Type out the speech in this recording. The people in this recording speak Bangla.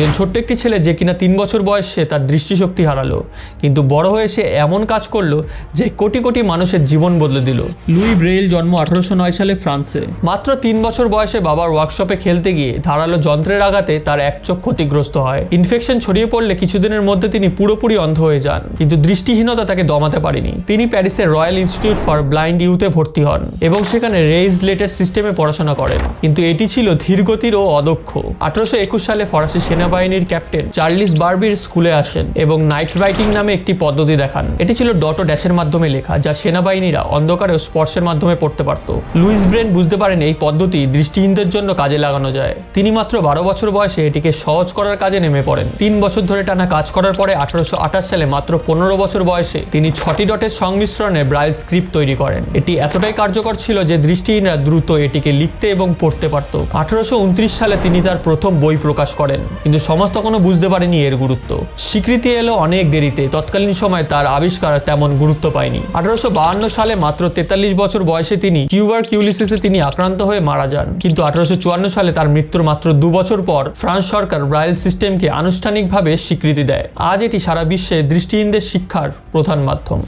একজন ছোট্ট একটি ছেলে যে কিনা তিন বছর বয়সে তার দৃষ্টিশক্তি হারালো, কিন্তু বড় হয়ে সে এমন কাজ করল যে কোটি কোটি মানুষের জীবন বদলে দিল। লুই ব্রেইল জন্ম আঠারোশো নয় সালে ফ্রান্সে। মাত্র তিন বছর বয়সে বাবার ওয়ার্কশপে খেলতে গিয়ে ধারালো যন্ত্রের আঘাতে তার এক চোখ ক্ষতিগ্রস্ত হয়। ইনফেকশন ছড়িয়ে পড়লে কিছুদিনের মধ্যে তিনি পুরোপুরি অন্ধ হয়ে যান, কিন্তু দৃষ্টিহীনতা তাকে দমাতে পারেনি। তিনি প্যারিসের রয়্যাল ইনস্টিটিউট ফর ব্লাইন্ড ইউতে ভর্তি হন এবং সেখানে রেইজড লেটের সিস্টেমে পড়াশোনা করেন, কিন্তু এটি ছিল ধীরগতির ও অদক্ষ। আঠারোশো একুশ সালে ফরাসি সেনাবাহিনীর ক্যাপ্টেন চার্লিস বার্বির স্কুলে আসেন এবং নাইট রাইটিং নামে একটি পদ্ধতি দেখান। এটি ছিল ডট ও ড্যাশের মাধ্যমে লেখা, যা সেনাবাহিনীরা অন্ধকারে স্পর্শের মাধ্যমে পড়তে পারত। লুইস ব্রেন বুঝতে পারেন এই পদ্ধতি দৃষ্টিহীনদের জন্য কাজে লাগানো যায়। তিনি মাত্র বারো বছর বয়সে এটিকে সহজ করার কাজে নেমে পড়েন। তিন বছর ধরে টানা কাজ করার পরে আঠারোশো আঠাশ সালে মাত্র পনেরো বছর বয়সে তিনি ছটি ডটের সংমিশ্রণে ব্রাইল স্ক্রিপ্ট তৈরি করেন। এটি এতটাই কার্যকর ছিল যে দৃষ্টিহীনরা দ্রুত এটিকে লিখতে এবং পড়তে পারত। আঠারোশো উনত্রিশ সালে তিনি তার প্রথম বই প্রকাশ করেন। কিন্তু সমাজ তখনও বুঝতে পারেনি এর গুরুত্ব। স্বীকৃতি এলো অনেক দেরিতে। তৎকালীন সময় তার আবিষ্কার তেমন গুরুত্ব পায়নি। আঠারোশো সালে মাত্র তেতাল্লিশ বছর বয়সে তিনি কিউবার কিউলিসিসে তিনি আক্রান্ত হয়ে মারা যান। কিন্তু আঠারোশো চুয়ান্ন সালে তার মৃত্যুর মাত্র দু বছর পর ফ্রান্স সরকার ব্রাইল সিস্টেমকে আনুষ্ঠানিকভাবে স্বীকৃতি দেয়। আজ এটি সারা বিশ্বে দৃষ্টিহীনদের শিক্ষার প্রধান মাধ্যম।